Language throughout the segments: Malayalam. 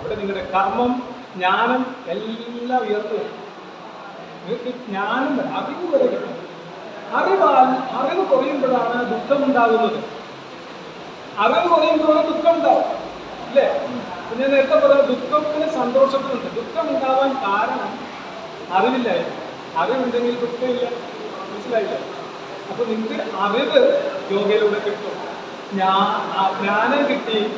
അവിടെ നിങ്ങളുടെ കർമ്മം ജ്ഞാനം എല്ലാം വരും. നിങ്ങൾക്ക് ജ്ഞാനം അറിവ് വരെ കിട്ടും. അറിവാൽ അറിവ് കുറയുമ്പോഴാണ് ദുഃഖം ഉണ്ടാകുന്നത്. അറിവ് കുറയുമ്പോഴാണ് ദുഃഖം ഉണ്ടാവും അല്ലേ? പിന്നെ നേരത്തെ പറഞ്ഞ ദുഃഖത്തിന് സന്തോഷത്തിനുണ്ട്. ദുഃഖം ഉണ്ടാവാൻ കാരണം അറിവില്ലായിരുന്നു. അറിവുണ്ടെങ്കിൽ ദുഃഖമില്ല. മനസ്സിലായില്ല? അപ്പൊ നിങ്ങൾക്ക് അറിവ് യോഗയിലൂടെ കിട്ടും. ജ്ഞാ- ജ്ഞാനം കിട്ടി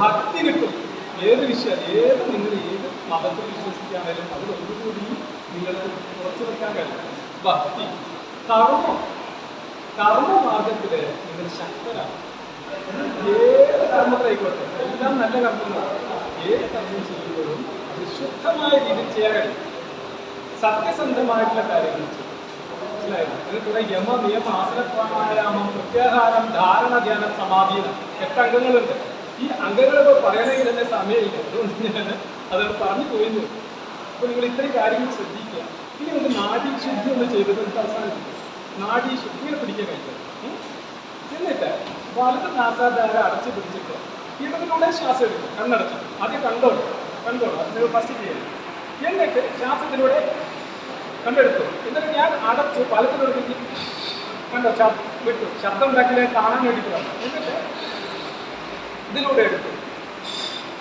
ഭക്തി കിട്ടും. ഏത് വിഷയം ഏത് നിങ്ങൾ ഏത് മതത്തിൽ വിശ്വസിക്കുകയാണെങ്കിലും അതിൽ ഒന്നുകൂടി നിങ്ങൾക്ക് ഉറച്ചു വെക്കാൻ കഴിയും. ഭക്തി കർമ്മം. കർമ്മമാർഗത്തിൽ നിങ്ങൾ ശക്തരാണ്. ഏത് കർമ്മത്തായിക്കോട്ടെ എല്ലാം നല്ല കർമ്മങ്ങളാണ്. ഏത് കർമ്മം ചെയ്യുമ്പോഴും അത് ശുദ്ധമായ രീതിയിൽ ചെയ്യാൻ കഴിയും. സത്യസന്ധമായിട്ടുള്ള കാര്യങ്ങൾ യമ നിയമ ആസന പ്രാണായാമം പ്രത്യാഹാരം ധാരണ ധ്യാനം സമാധീനം എട്ട് അംഗങ്ങളുണ്ട് ഈ അംഗങ്ങളൊക്കെ പറയണമെങ്കിൽ തന്നെ സമയമില്ല. അതുകൊണ്ട് ഞാൻ അത് പറഞ്ഞു പോയിരുന്നു. അപ്പൊ നിങ്ങൾ ഇത്രയും കാര്യങ്ങൾ ശ്രദ്ധിക്കുക. ഇനി നമുക്ക് നാഡി ശുദ്ധി ഒന്ന് ചെയ്തത് നമുക്ക് അവസാനം നാഡി ഇങ്ങനെ പിടിക്കാൻ കഴിയും? എന്നിട്ട് വലത് നാസാധാര അടച്ചു പിടിച്ചിട്ട് ഇടതിലൂടെ ശ്വാസം എടുക്കും കണ്ണടച്ചു. ആദ്യം കണ്ടോളൂ. കണ്ടോളൂ. അത് ഫസ്റ്റ് ചെയ്യണം എന്നിട്ട് ശ്വാസത്തിലൂടെ കണ്ടെടുത്തു. എന്നിട്ട് ഞാൻ അടച്ചു വലത്തിലൂടെ കണ്ടോ? വിട്ടു. ശബ്ദം ഉണ്ടാക്കില്ല കാണാൻ വേണ്ടിയിട്ടാണ് എന്നിട്ട് ഇതിലൂടെ എടുത്തു.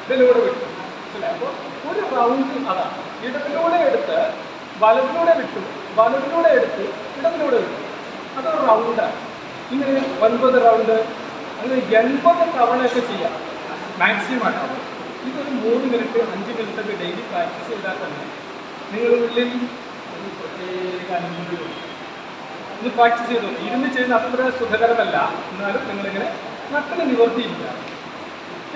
ഇതിലൂടെ വിട്ടു? അപ്പോൾ ഒരു റൗണ്ട് അതാണ് ഇടത്തിലൂടെ എടുത്ത് വലത്തിലൂടെ വിട്ടു വലത്തിലൂടെ എടുത്ത് ഇടത്തിലൂടെ വിട്ടു. അതൊരു റൗണ്ടാണ് ഇങ്ങനെ ഒൻപത് റൗണ്ട് അങ്ങനെ എൺപത് തവണയൊക്കെ ചെയ്യാം. മാക്സിമം ആണ്. ഇതൊരു മൂന്ന് മിനിറ്റ് അഞ്ച് മിനിറ്റ് ഒക്കെ ഡെയിലി പ്രാക്ടീസ് ചെയ്താൽ തന്നെ നിങ്ങളുടെ ഉള്ളിൽ പ്രത്യേക അനുഭൂതി ഇത് പ്രാക്ടീസ് ചെയ്തു ഇരുന്ന് ചെയ്യുന്ന അത്ര സുഖകരമല്ല. എന്നാലും നിങ്ങളിങ്ങനെ നട്ടിന് നിവർത്തിയില്ല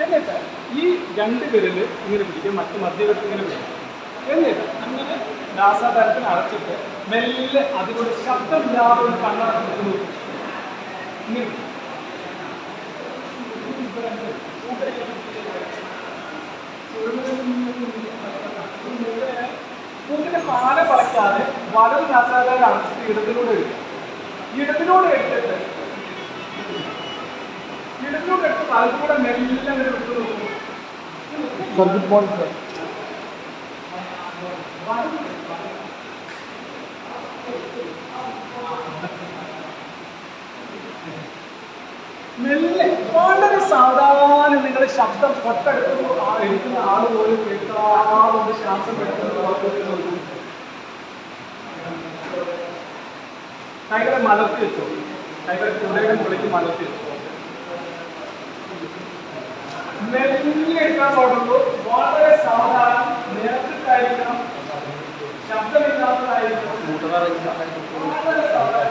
എന്നിട്ട് ഈ രണ്ട് വിരൽ ഇങ്ങനെ പിടിക്കും. മറ്റ് മധ്യവിരൽ ഇങ്ങനെ പിടിക്കും. എന്നിട്ട് അങ്ങനെ ദാസാതരത്തിൽ അടച്ചിട്ട് മെല്ലെ അതിലൂടെ ശബ്ദമില്ലാതെ ഒരു കണ്ണടച്ച് ഇങ്ങനെ മൂക്കിന്റെ പാല പളയ്ക്കാതെ വലത് ദാസാതാരം അടച്ചിട്ട് ഇടത്തിലൂടെ എടുക്കുക ഇടത്തിലൂടെ എടുത്തിട്ട് മെല്ലെ സാധാരണ നിങ്ങളുടെ ശബ്ദം തൊട്ടടുത്ത് എടുക്കുന്ന ആൾ പോലും കേൾക്കാതെ ശ്വാസം കൈകളെ മലർത്തി വെച്ചു. കൈകളെ തുടയുടെ മുകളിലേക്ക് മലർത്തി വെച്ചോ. മെല്ലെ എടുക്കാൻ തുടങ്ങുമ്പോൾ വളരെ സാധാരണ നേരത്തിട്ടായിരിക്കണം ശബ്ദമില്ലാത്തതായിരിക്കണം വളരെ സാധാരണ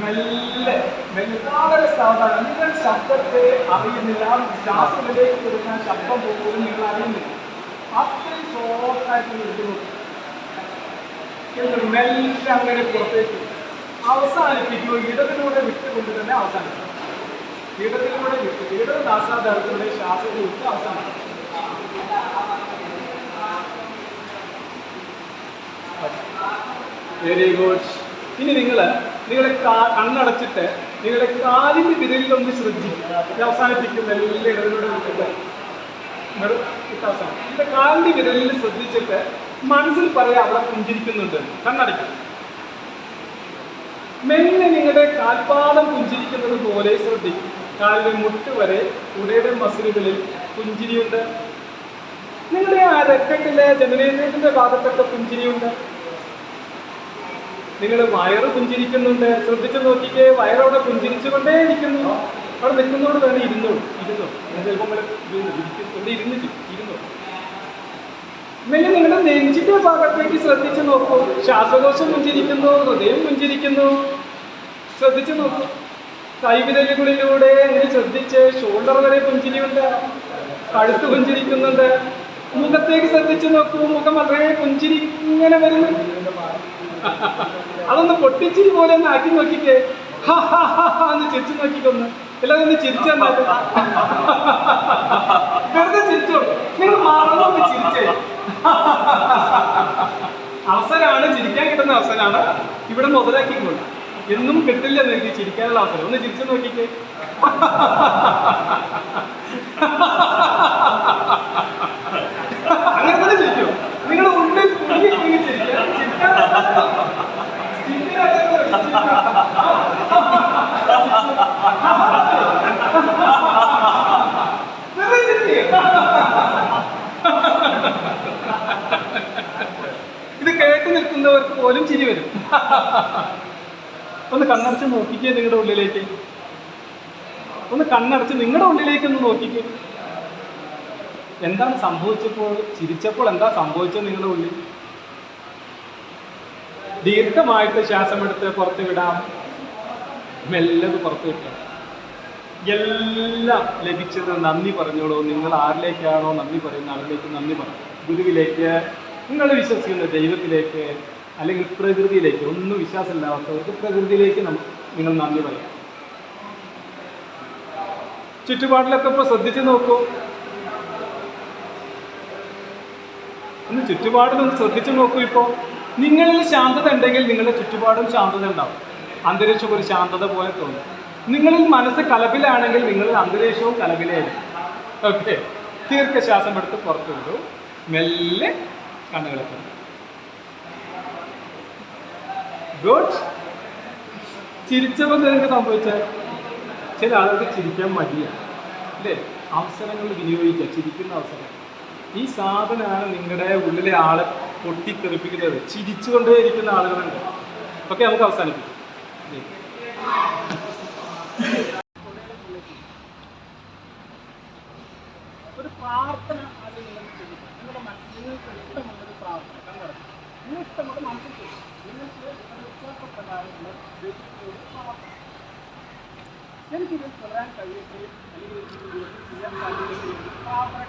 മെല്ലെ മെല്ലെ വളരെ സാധാരണ നിങ്ങൾ ശബ്ദത്തെ അറിയുന്നില്ല ശ്വാസത്തിലേക്ക് കൊടുക്കാൻ ശബ്ദം പോലും നിങ്ങൾ അറിയുന്നില്ല അത്രയും സോഫ്റ്റായിട്ട് നിൽക്കുന്നു മെല്ലെ അങ്ങനെ പുറത്തേക്ക്. അവസാനിപ്പിക്കുമ്പോൾ ഇടതിലൂടെ വിട്ടുകൊണ്ട് തന്നെ അവസാനിക്കും ഇടതിലൂടെ വിട്ട്. ഇടത് നാസാധാരത്തിലൂടെ ശാസ്ത്രം വിട്ട് അവസാനിക്കും വെരി ഗുഡ് ഇനി നിങ്ങൾ നിങ്ങളുടെ കണ്ണടച്ചിട്ട് നിങ്ങളുടെ കാലിന്റെ വിരലിലൊന്ന് ശ്രദ്ധിക്കുക. അവസാനിപ്പിക്കും എല്ലാ ഇടവിലൂടെ വിട്ടിട്ട്. അവസാനം നിങ്ങളുടെ കാലിന്റെ വിരലിൽ ശ്രദ്ധിച്ചിട്ട് മനസ്സിൽ പറയാം അവിടെ പുഞ്ചിരിക്കുന്നുണ്ട്. കണ്ണടയ്ക്കും. മെല്ലെ നിങ്ങളുടെ കാൽപാദം പുഞ്ചിരിക്കുന്നത് പോലെ ശ്രദ്ധിക്കും. കാലിലെ മുട്ട് വരെ ഉടയുടെ മസിലുകളിൽ പുഞ്ചിരിയുണ്ട്. നിങ്ങളുടെ ആ രക്തത്തിലെ ജനനേന്ദ്രിയത്തിന്റെ ഭാഗത്തൊക്കെ പുഞ്ചിരിയുണ്ട്. നിങ്ങൾ വയറ് പുഞ്ചിരിക്കുന്നുണ്ട്. ശ്രദ്ധിച്ചു നോക്കിക്കേ വയറവിടെ പുഞ്ചിരിച്ചുകൊണ്ടേ ഇരിക്കുന്നു അവിടെ നിൽക്കുന്നോട് തന്നെ ഇരുന്നോളൂ ഇരുന്നോ? നിങ്ങൾ ചിലപ്പോൾ ഇവിടെ ഇരുന്നിട്ട് ഇരുന്നോ? മെല്ലെ നിങ്ങളുടെ നെഞ്ചിന്റെ ഭാഗത്തേക്ക് ശ്രദ്ധിച്ചു നോക്കൂ. ശ്വാസകോശം പുഞ്ചിരിക്കുന്നു ഹൃദയം പുഞ്ചിരിക്കുന്നു ശ്രദ്ധിച്ചു നോക്കൂ. കൈവിരലുകളിലൂടെ അങ്ങനെ ശ്രദ്ധിച്ച് ഷോൾഡർ വരെ പുഞ്ചിരിയുണ്ട് കഴുത്ത് പുഞ്ചിരിക്കുന്നുണ്ട്. മുഖത്തേക്ക് ശ്രദ്ധിച്ചു നോക്കൂ. മുഖം വളരെ പുഞ്ചിരി ഇങ്ങനെ വരുന്നു. അതൊന്ന് പൊട്ടിച്ചിരി പോലെ ഒന്ന് ആക്കി നോക്കിക്കേ. ഹാ, ഹാ, ഹാ എന്ന് ചിരിച്ചു നോക്കിക്കൊന്ന്. എല്ലാവരും ഒന്ന് വെറുതെ ചിരിച്ചോ? നിങ്ങൾ മറന്നോ ചിരിച്ചേ. അവസരമാണ് ചിരിക്കാൻ കിട്ടുന്ന അവസരമാണ് ഇവിടെ മുതലാക്കിക്കൊണ്ട്. എന്നും കിട്ടില്ല നിങ്ങൾക്ക് ചിരിക്കാനുള്ള അവസരം. ഒന്ന് ചിരിച്ചു നോക്കിക്കേ അങ്ങനെ തന്നെ ചിരിക്കും നിങ്ങൾ ഉള്ളിൽ കുടുങ്ങി കുടുങ്ങി ചിരിക്കുക ചിരിക്കാൻ വെറുതെ ചിരിക്കുക. ഇത് കേട്ട് നിൽക്കുന്നവർക്ക് പോലും ചിരി വരും. ഒന്ന് കണ്ണടച്ച് നോക്കിക്കേ നിങ്ങളുടെ ഉള്ളിലേക്ക്. ഒന്ന് കണ്ണടച്ച് നിങ്ങളുടെ ഉള്ളിലേക്ക് ഒന്ന് നോക്കിക്കേ. എന്താണ് സംഭവിച്ചപ്പോൾ? ചിരിച്ചപ്പോൾ എന്താ സംഭവിച്ചത് നിങ്ങളുടെ ഉള്ളിൽ? ദീർഘമായിട്ട് ശ്വാസമെടുത്ത് പുറത്ത് വിടാം. മെല്ലത് പുറത്ത് വിട്ടാം. എല്ലാം ലഭിച്ചത് നന്ദി പറഞ്ഞോളൂ. നിങ്ങൾ ആരിലേക്കാണോ നന്ദി പറയുന്ന ആളിലേക്ക് നന്ദി പറയും ഗുരുവിലേക്ക് നിങ്ങൾ വിശ്വസിക്കുന്ന ദൈവത്തിലേക്ക് അല്ലെങ്കിൽ പ്രകൃതിയിലേക്ക് ഒന്നും വിശ്വാസമില്ലാത്തവർക്ക് പ്രകൃതിയിലേക്ക് നമ്മൾ നിങ്ങൾ നന്ദി പറയാം. ചുറ്റുപാടിലൊക്കെ ഇപ്പോൾ ശ്രദ്ധിച്ചു നോക്കൂ. ഒന്ന് ചുറ്റുപാടിലൊന്ന് ശ്രദ്ധിച്ചു നോക്കൂ ഇപ്പോൾ നിങ്ങളിൽ ശാന്തത ഉണ്ടെങ്കിൽ നിങ്ങളുടെ ചുറ്റുപാടും ശാന്തത ഉണ്ടാവും. അന്തരീക്ഷം ഒരു ശാന്തത പോലെ തോന്നും. നിങ്ങളിൽ മനസ്സ് കലപിലാണെങ്കിൽ നിങ്ങളിൽ അന്തരീക്ഷവും കലപിലായിരിക്കും. ഓക്കെ ദീർഘശ്വാസം എടുത്ത് പുറത്തു വിടൂ മെല്ലെ കണ്ണുകളൊക്കെ ഗുഡ് ചിരിച്ചപ്പോൾ നിനക്ക് സംഭവിച്ചാൽ ചില ആളുകൾക്ക് ചിരിക്കാൻ മടിയാണ് അല്ലേ? അവസരങ്ങൾ വിനിയോഗിക്കുക ചിരിക്കുന്ന അവസരം. ഈ സാധനമാണ് നിങ്ങളുടെ ഉള്ളിലെ ആളെ പൊട്ടിത്തെറിപ്പിക്കുന്നത്. ചിരിച്ചുകൊണ്ടേ ഇരിക്കുന്ന ആളുകളുണ്ട്. ഓക്കെ നമുക്ക് അവസാനിപ്പിക്കാം ഇല്ലേ? ഒരു പ്രാർത്ഥന ആദ്യം നിങ്ങൾ ചെയ്യും നിങ്ങളുടെ മനസ്സിൽ നിങ്ങൾക്ക് ഇഷ്ടമുള്ള ഒരു പ്രാർത്ഥന കണ്ടത് നിങ്ങൾ ഇഷ്ടമുള്ള മനസ്സിൽ ചെയ്യും നിങ്ങൾക്ക് നിങ്ങളുടെ എനിക്കിത് തുടരാൻ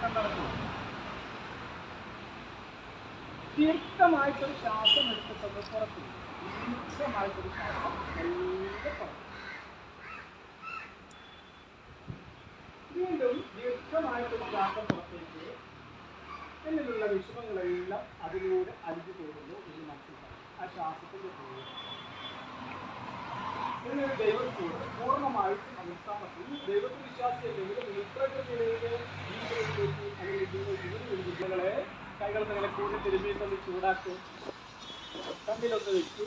കണ്ടെത്തുന്നു ദീർഘമായിട്ടൊരു ശ്വാസം എടുത്തിട്ടൊന്ന് പുറത്തു ദീർഘമായിട്ടൊരു ശ്വാസം വീണ്ടും ദീർഘമായിട്ടൊരു ശ്വാസം പുറത്തേക്ക് എന്നിലുള്ള വിഷമങ്ങളെല്ലാം അതിലൂടെ അരിഞ്ഞു പോകുന്നു എന്ന് മനസ്സിലാക്കാം ആ ശ്വാസത്തിന്റെ പോയി ഇതിനൊരു ദൈവത്തോട് പൂർണമായിട്ടും നിർത്താൻ പറ്റും. ഈ ദൈവത്തിൽ വിശ്വാസിയല്ലെങ്കിൽ നിൽപ്രകൃതിയിലേക്ക് ജീവിതത്തിലേക്ക് അല്ലെങ്കിൽ ജീവിതങ്ങളെ കൈകൾ നിങ്ങളെ കൂടി തന്നെ ചൂടാക്കും. കണ്ണിലൊന്ന് വെച്ചു.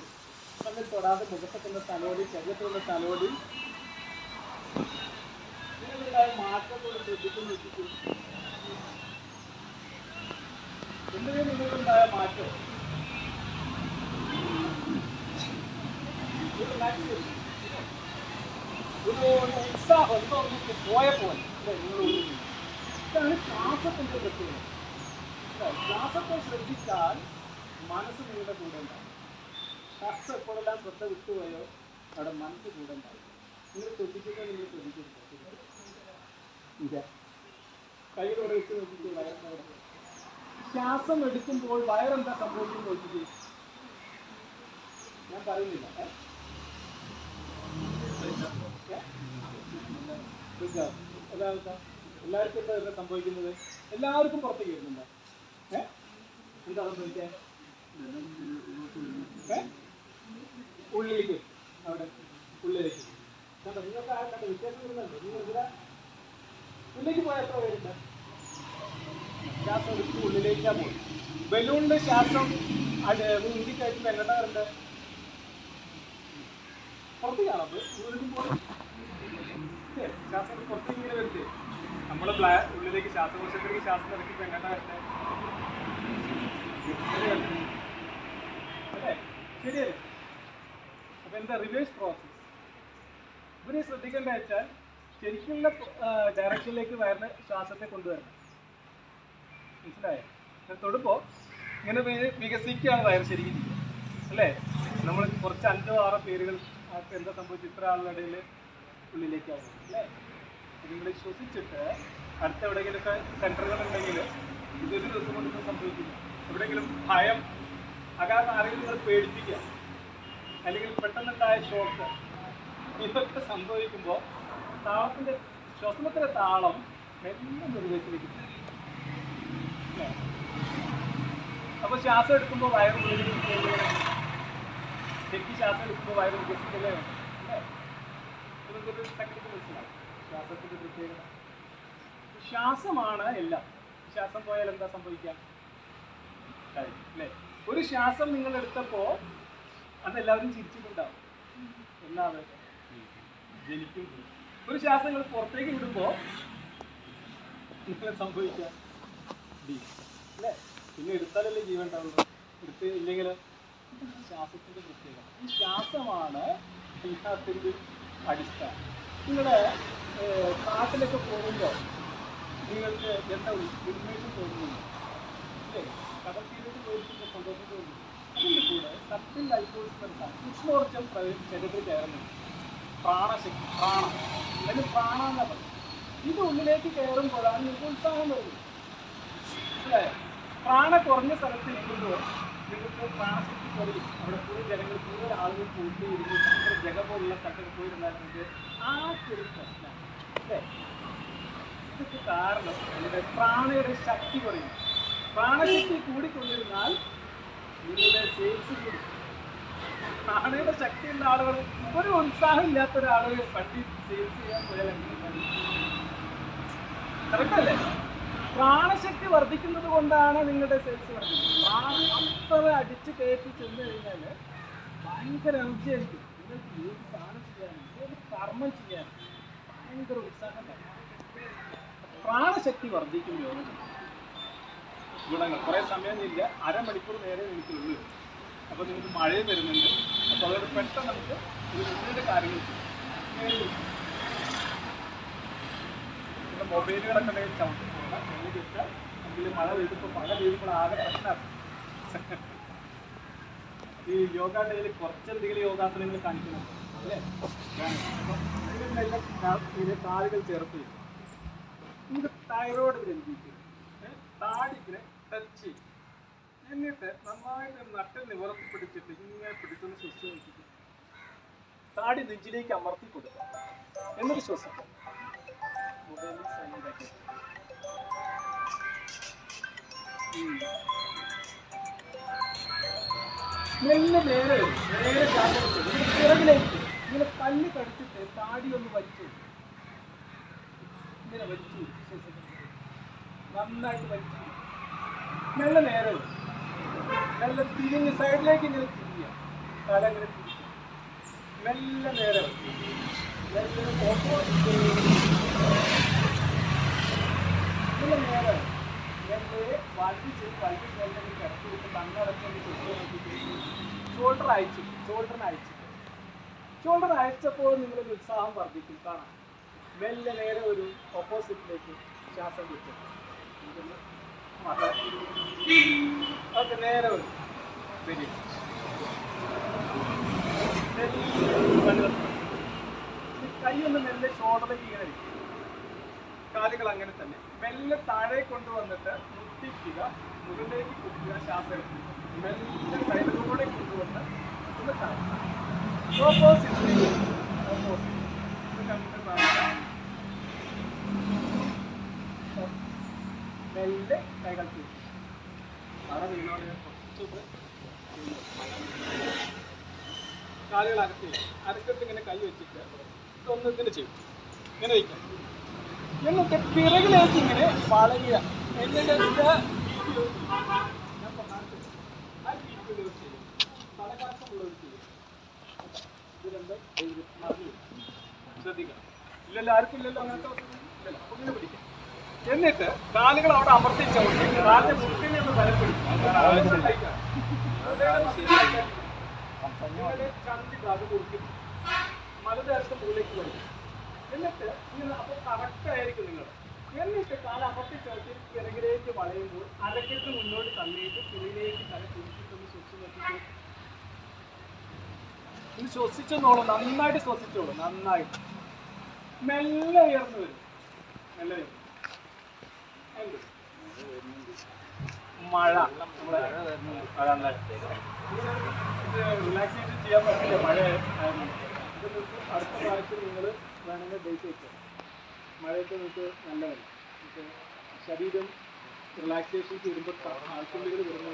കണ്ണിൽ തൊടാതെ മുഖത്തൊക്കെ തലോടി ശരീരത്തിലുള്ള തലോടി. നിങ്ങളുണ്ടായ മാറ്റത്തോട് വെച്ചിട്ട് എന്തിനാ നിങ്ങളുണ്ടായ മാറ്റം ഒരു മാറ്റം? ഒരു ശ്രദ്ധിച്ചാൽ മനസ്സ് നിങ്ങളുടെ കൂടെ ഉണ്ടാവും ശ്വാസം എപ്പോഴെല്ലാം ശ്രദ്ധ വിട്ടുപോയോ അവിടെ മനസ്സ് കൂടെ ഉണ്ടാവും നിങ്ങൾ ശ്രദ്ധിക്കുന്നത് നിങ്ങൾ ശ്രദ്ധിച്ചിട്ടില്ല ഇല്ല വെച്ച് നോക്കിയിട്ട് വയറിനോട് ശ്വാസം എടുക്കുമ്പോൾ വയറെന്താ സംഭവിക്കുന്നത് നോക്കിയിട്ട് ഞാൻ പറയുന്നില്ല എല്ലാവർക്കും എന്താ ഇവിടെ സംഭവിക്കുന്നത് എല്ലാവർക്കും പുറത്തേക്ക് വരുന്നുണ്ടോ ഏ എന്താ? ഉള്ളിലേക്ക് അവിടെ ഉള്ളിലേക്ക് നിങ്ങൾക്ക് ആ വ്യത്യാസം വരുന്നുണ്ട് നിങ്ങൾ ഇവിടെ ഉള്ളിലേക്ക് പോയാൽ എത്ര പേരുണ്ട് ശ്വാസം എടുത്ത് ഉള്ളിലേക്കാ പോയി ബലൂണിന്റെ ശ്വാസം അത് ഇന്ത്യക്കായിട്ട് എങ്ങോട്ടാ വരണ്ടേ പുറത്തേക്കാണോ അത് ഉള്ളിലേക്ക് ഇല്ലേ? ശ്വാസം പുറത്തേക്ക് ഇങ്ങനെ വരട്ടെ നമ്മളെ ബ്ലാ ഉള്ളിലേക്ക് ശ്വാസകോശത്തിലേക്ക് ശ്വാസം ഇറക്കിയപ്പോൾ എങ്ങനെ വരട്ടെ? അല്ലേ? ശരിയല്ലേ? അപ്പൊ എന്താ റിവേഴ്സ് പ്രോസസ് ഇവരെ ശ്രദ്ധിക്കേണ്ട വെച്ചാൽ ശരിക്കുള്ള ഡയറക്ഷനിലേക്ക് വയറിന് ശ്വാസത്തെ കൊണ്ടുവരണം. മനസ്സിലായോ? തൊടുമ്പോൾ ഇങ്ങനെ വികസിക്കുകയാണ് വയറ് ശരിക്കും അല്ലേ? നമ്മൾ കുറച്ച് അഞ്ചോ ആറോ പേരുകൾ എന്താ സംഭവിച്ചു ഇത്ര ആളുടെ ഇടയിൽ ഉള്ളിലേക്കാവും അല്ലേ? നിങ്ങൾ ശ്വസിച്ചിട്ട് അടുത്ത എവിടെയെങ്കിലുമൊക്കെ സെന്ററുകൾ ഉണ്ടെങ്കിൽ ഇതൊരു ദിവസം കൊണ്ട് സംഭവിക്കുന്നു. എവിടെയെങ്കിലും ഭയം അകാരണം ആരെങ്കിലും നിങ്ങൾ പേടിപ്പിക്കുക അല്ലെങ്കിൽ പെട്ടെന്നുണ്ടായ ഷോക്ക് ഇതൊക്കെ സംഭവിക്കുമ്പോൾ താളത്തിന്റെ ശ്വസനത്തിലെ താളം മെല്ലെ നിർവഹിച്ചിരിക്കും. അപ്പൊ ശ്വാസം എടുക്കുമ്പോൾ വയറ് ശരിക്കും ശ്വാസം എടുക്കുമ്പോൾ വയറ് വികസിക്കല്ലേ വേണ്ടത്? ശ്വാസമാണ് എല്ലാം. ശ്വാസം പോയാൽ എന്താ സംഭവിക്കാം അല്ലേ? ഒരു ശ്വാസം നിങ്ങൾ എടുത്തപ്പോ അതെല്ലാവരും ചിരിച്ചിട്ടുണ്ടാവും. എന്നാണ് ജനിക്കും. ഒരു ശ്വാസം നിങ്ങൾ പുറത്തേക്ക് വിടുമ്പോ നിങ്ങൾ സംഭവിക്കാം അല്ലേ? പിന്നെ എടുത്താലല്ലേ ജീവൻ ഉണ്ടാവുള്ളൂ. എടുത്ത് ഇല്ലെങ്കിൽ ശ്വാസത്തിന്റെ പ്രത്യേകത. ഈ ശ്വാസമാണ് എല്ലാത്തിന്റെ അടിസ്ഥാനം. നിങ്ങളുടെ കാട്ടിലൊക്കെ പോകുമ്പോൾ നിങ്ങൾക്ക് എന്താ ഉന്മേഷം തോന്നുന്നു അല്ലേ? കടൽ തീരത്ത് പോയിട്ട് സന്തോഷം തോന്നുന്നു അതിന്റെ കൂടെ സത്യം ലൈഫോഴ്സ് സൂക്ഷ്മോർജം ശരീരത്തിൽ കയറുന്നു. പ്രാണശക്തി പ്രാണം. അല്ലെങ്കിൽ പ്രാണ എന്നാ പറയും ഇത് ഉള്ളിലേക്ക് കയറുമ്പോഴാണ് നിങ്ങൾക്ക് ഉത്സാഹം വരുന്നത്. മനസ്സിലായോ പ്രാണ കുറഞ്ഞ സ്ഥലത്ത് നിൽക്കുമ്പോൾ നിങ്ങൾക്ക് പ്രാണശക്തി അവിടെ കൂടുതൽ ജനങ്ങൾ കൂടുതൽ ആളുകൾ കൂട്ടിയിരുന്നു ഭയങ്കര ജഗ പോലുള്ള സ്ഥലത്തൊക്കെ പോയിരുന്നാൽ നമുക്ക് ഒരു പ്രശ്നമാണ് അല്ലേ? ഇതൊക്കെ കാരണം നിങ്ങളുടെ പ്രാണയുടെ ശക്തി കുറയും. പ്രാണശക്തി കൂടിക്കൊണ്ടിരുന്നാൽ നിങ്ങളുടെ സെയിൽസ് കൂടും. പ്രാണയുടെ ശക്തിയുള്ള ആളുകൾ ഒരു ഉത്സാഹം ഇല്ലാത്ത ഒരാളുകൾ പണ്ടി സെയിൽസ് ചെയ്യാൻ പോയാൽ എങ്ങനെയാണ് കറക്റ്റ് അല്ലേ? പ്രാണശക്തി വർദ്ധിക്കുന്നത് കൊണ്ടാണ് നിങ്ങളുടെ സെൽസ് അത്ര അടിച്ച് കയറ്റി ചെന്ന് കഴിഞ്ഞാൽ ഭയങ്കര എനർജി ആയിരിക്കും. നിങ്ങൾക്ക് ഏത് സാധനം ചെയ്യാനും ഏത് കർമ്മം ചെയ്യാനും ഭയങ്കര ഉത്സാഹം. പ്രാണശക്തി വർദ്ധിക്കും യോഗ ഗുണങ്ങൾ. കുറേ സമയമൊന്നുമില്ല അരമണിക്കൂർ നേരെ എനിക്കുള്ളൂ അപ്പോൾ നിങ്ങൾക്ക് മഴയും വരുന്നുണ്ട്. അപ്പോൾ അതുകൊണ്ട് പെട്ടെന്ന് നമുക്ക് ഒരു മുന്നേറ്റ കാര്യങ്ങൾ മൊബൈലുകളൊക്കെ ഉണ്ടെങ്കിൽ ചവിട്ടി. പോകണം എന്നിട്ട് അല്ലെങ്കിൽ മഴ പെയ്തപ്പോൾ മഴ പെയ്തപ്പോൾ ആകെ പ്രശ്നമാണ് ഈ യോഗ കുറച്ചെന്തെങ്കിലും യോഗാസനങ്ങൾ കാണിക്കണം. അല്ലേ? അപ്പം ഇതിനെല്ലാം കാ- ഇത് കാലുകൾ ചേർത്ത്. നമുക്ക് തൈറോയ്ഡ് താടിക്കിനെ ടച്ച് ചെയ്യും? എന്നിട്ട് നന്നായിട്ട് നട്ടിൽ നിവർത്തി പിടിച്ചിട്ട് ഇങ്ങനെ പിടിച്ചൊന്ന് ശ്വസിച്ച് നോക്കിക്കും താടി നെഞ്ചിലേക്ക് അമർത്തി കൊടുക്കുക. എന്നിട്ട് ശ്വസിക്കും. മെല്ലെ നേരെ. നേരെ പിറകിലേക്ക് ഇങ്ങനെ പല്ല് കടിച്ചിട്ട് താടി ഒന്ന് വലിച്ചു. ഇങ്ങനെ വലിച്ചു. നന്നായിട്ട് വലിച്ചു. മെല്ലെ നേരെ. മെല്ലെ തിരിഞ്ഞ് സൈഡിലേക്ക് ഇങ്ങനെ തിരിയുക തല ഇങ്ങനെ തിരിക്കുക മെല്ലെ നേരെ. മെല്ലെ ഓപ്പോസിറ്റ് മെല്ലെ നേരെ ഷോൾഡർ അയച്ചു ഷോൾഡറിന് അയച്ചു ഷോൾഡർ അയച്ചപ്പോൾ നിങ്ങളുടെ ഉത്സാഹം വർദ്ധിക്കും. കാണാം. മെല്ലെ നേരെ ഒരു ഓപ്പോസിറ്റിലേക്ക് ശ്വാസം കിട്ടും. ഓക്കെ നേരെ ഒരു ശരി. കൈ ഒന്ന് മെല്ലെ ഷോൾഡറിലേക്ക് ഇങ്ങനെ വെക്കും കാലുകൾ അങ്ങനെ തന്നെ. മെല്ലെ താഴെ കൊണ്ടുവന്നിട്ട് മുട്ടിക്കുക മുകളിലേക്ക് കുത്തുക ശ്വാസം മെല്ലെ സൈഡിലൂടെ കൊണ്ടുവന്ന് ഒന്ന്. മെല്ലെ കൈകൾ കാലുകൾ അരക്കുക അരക്കത്ത് ഇങ്ങനെ കൈ വെച്ചിട്ട് ഒന്ന് ഇങ്ങനെ ചെയ്യും. ഇങ്ങനെ വയ്ക്കാം എന്നിട്ട് പിറകിലേക്ക് ഇങ്ങനെ വളയുക എന്നിട്ട് എന്നിട്ട് കാലുകൾ അവിടെ അമർത്തി മലദേശത്തെ മുകളിലേക്ക് കൊടുക്കും എന്നിട്ട് നിങ്ങൾ അപ്പോൾ കറക്റ്റായിരിക്കും നിങ്ങൾ. എന്നിട്ട് കാല അമർത്തി ചവിട്ടി പിറകിലേക്ക് വളയുമ്പോൾ അരക്കെട്ട് മുന്നോട്ട് തള്ളിയിട്ട് പിറകിലേക്ക് തല തിരിച്ചിട്ടൊന്ന് ശ്വസിച്ച് നോക്കിയിട്ട് ഇത് ശ്വസിച്ചെന്നോളൂ നന്നായിട്ട് ശ്വസിച്ചോളൂ നന്നായിട്ട്. മെല്ലെ ഉയർന്നു വരും. മെല്ലെ? മഴ. നമ്മളെ റിലാക്സേഷൻ ചെയ്യാൻ പറ്റില്ല മഴ അടുത്ത കാലത്ത് നിങ്ങൾ വേണമെങ്കിൽ ഡേറ്റ് വെക്കാം മഴയൊക്കെ നമുക്ക് നല്ലതല്ല. ശരീരം റിലാക്സേഷൻസ് വരുമ്പോൾ കാൽക്കുള്ളികൾ വരുന്ന